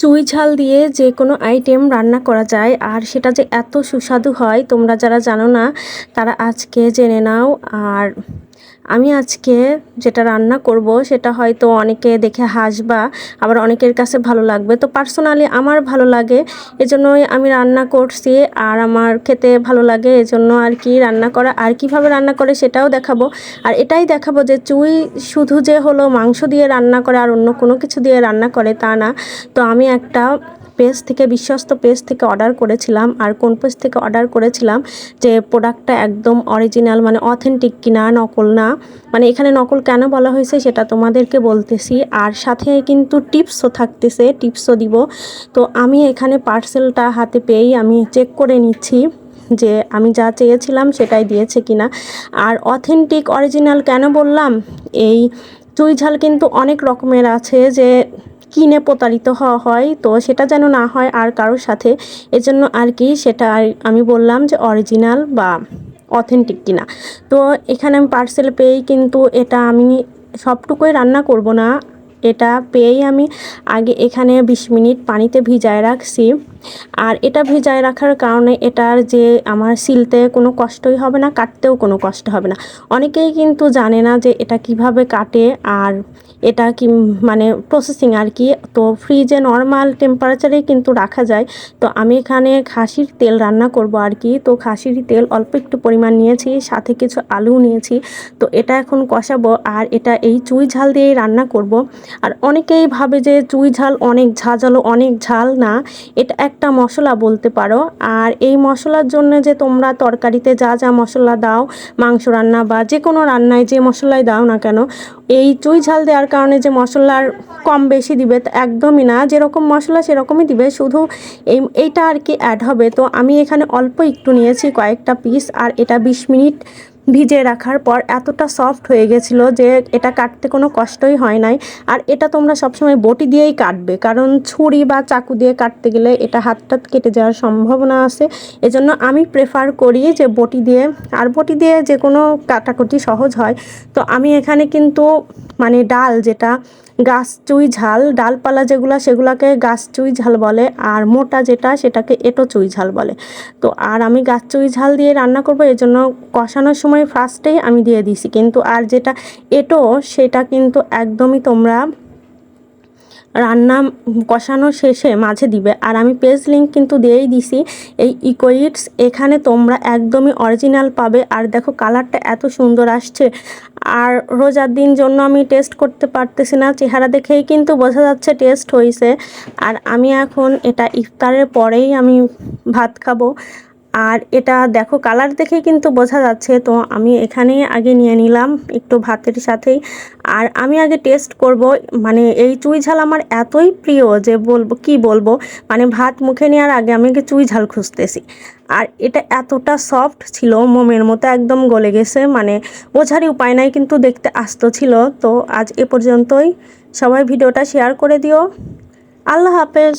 চুই ঝাল দিয়ে যে কোনো আইটেম রান্না করা যায়, আর সেটা যে এত সুস্বাদু হয়, তোমরা যারা জানো না, তারা আজকে জেনে নাও। আর আমি আজকে যেটা রান্না করব সেটা হয়তো অনেকে দেখে হাসবা, আবার অনেকের কাছে ভালো লাগবে। তো পার্সোনালি আমার ভালো লাগে, এজন্যই আমি রান্না করছি আর আমার খেতে ভালো লাগে, এজন্য আর কি রান্না করা, আর কীভাবে রান্না করে সেটাও দেখাবো। আর এটাই দেখাবো যে চুই শুধু যে হলো মাংস দিয়ে রান্না করে আর অন্য কোনো কিছু দিয়ে রান্না করে তা না। তো আমি একটা পেজ থেকে, বিশ্বস্ত পেজ থেকে অর্ডার করেছিলাম। আর কোন পেজ থেকে অর্ডার করেছিলাম? যে প্রোডাক্টটা একদম অরিজিনাল মানে অথেন্টিক কিনা, নকল না। মানে এখানে নকল কেন বলা হয়েছে সেটা তোমাদেরকে বলতেছি। আর সাথে কিন্তু টিপসও থাকতেছে, টিপসও দিব। তো আমি এখানে পার্সেলটা হাতে পেয়েই আমি চেক করে নিচ্ছি যে আমি যা চেয়েছিলাম সেটাই দিয়েছে কিনা। আর অথেন্টিক অরিজিনাল কেন বললাম? এই চুই ঝাল কিন্তু অনেক রকমের আছে যে কিনে প্রতারিত হওয়া হয়। তো সেটা যেন না হয় আর কারোর সাথে। এজন্য আর কি সেটা আমি বললাম যে অরিজিনাল বা অথেন্টিক কিনা। তো এখানে আমি পার্সেল পেয়েই কিন্তু এটা আমি সবটুকুই রান্না করব না। এটা পেয়েই আমি আগে এখানে বিশ মিনিট পানিতে ভিজায় রাখছি। আর এটা ভিজায় রাখার কারণে এটার যে আমার সিলতে কোনো কষ্টই হবে না, কাটতেও কোনো কষ্ট হবে না। অনেকেই কিন্তু জানে না যে এটা কীভাবে কাটে আর এটা কি মানে প্রসেসিং আর কি। তো ফ্রিজে নর্মাল টেম্পারেচারেই কিন্তু রাখা যায়। তো আমি এখানে খাসির তেল রান্না করব আর কি। তো খাসির তেল অল্প একটু পরিমাণ নিয়েছি, সাথে কিছু আলু নিয়েছি। তো এটা এখন কষাবো আর এটা এই চুই ঝাল দিয়েই রান্না করব। আর অনেকেই ভাবে যে চুই ঝাল অনেক ঝাঁঝালো, অনেক ঝাল না। এটা একটা মশলা বলতে পারো। আর এই মশলার জন্য যে তোমরা তরকারিতে যা যা মশলা দাও, মাংস রান্না বা যে কোনো রান্নায় যে মশলাই দাও না কেন, এই চুই ঝাল দেওয়ার কারণে যে মশলার কম বেশি দিবে একদমই না। যেরকম মশলা সেরকমই দিবে, শুধু এই, এইটা আর কি অ্যাড হবে। তো আমি এখানে অল্প একটু নিয়েছি কয়েকটা পিস আর এটা বিশ মিনিট ভিজিয়ে রাখার পর এতটা সফট হয়ে গেছিল যে এটা কাটতে কোনো কষ্টই হয় নাই। আর এটা তোমরা সবসময় বটি দিয়েই কাটবে, কারণ ছুরি বা চাকু দিয়ে কাটতে গেলে এটা হাতটা কেটে যাওয়ার সম্ভাবনা আছে। এজন্য আমি প্রেফার করি যে বটি দিয়ে, আর বটি দিয়ে যে কোনো কাটাকুটি সহজ হয়। তো আমি এখানে কিন্তু মানে ডাল যেটা গাছ চুই ঝাল, ডালপালা যেগুলো সেগুলোকে গাছ চুই ঝাল বলে আর মোটা যেটা সেটাকে এটো চুই ঝাল বলে। তো আর আমি গাছ চুই ঝাল দিয়ে রান্না করব এই জন্য কষানোর সময় ফার্স্টেই আমি দিয়ে দিছি কিন্তু আর যেটা এটো সেটা কিন্তু একদমই তোমরা রান্না কষানো শেষে মাঝে দিবে। আর আমি পেজ লিঙ্ক কিন্তু দিয়েই দিছি। এই ইকোইটস এখানে তোমরা একদমই অরিজিনাল পাবে। আর দেখো কালারটা এত সুন্দর আসছে। আর রোজার দিন জন্য আমি টেস্ট করতে পারতেছি না। চেহারা দেখেই কিন্তু বোঝা যাচ্ছে টেস্ট হয়েছে আর আমি এখন এটা ইফতারের পরেই আমি ভাত খাব। আর এটা দেখো কালার দেখে কিন্তু বোঝা যাচ্ছে। তো আমি এখানেই আগে নিয়ে নিলাম একটু ভাতের সাথেই। আর আমি আগে টেস্ট করব। মানে এই চুই ঝাল আমার এতই প্রিয় যে বলব, কি বলব? মানে ভাত মুখে নেওয়ার আগে আমি আগে চুই ঝাল খুঁজতেছি। আর এটা এতটা সফট ছিল, মোমের মতো একদম গলে গেছে। মানে বোঝারই উপায় নাই, কিন্তু দেখতে আস্ত ছিল। তো আজ এ পর্যন্তই। সবাই ভিডিওটা শেয়ার করে দিও। আল্লাহ হাফেজ।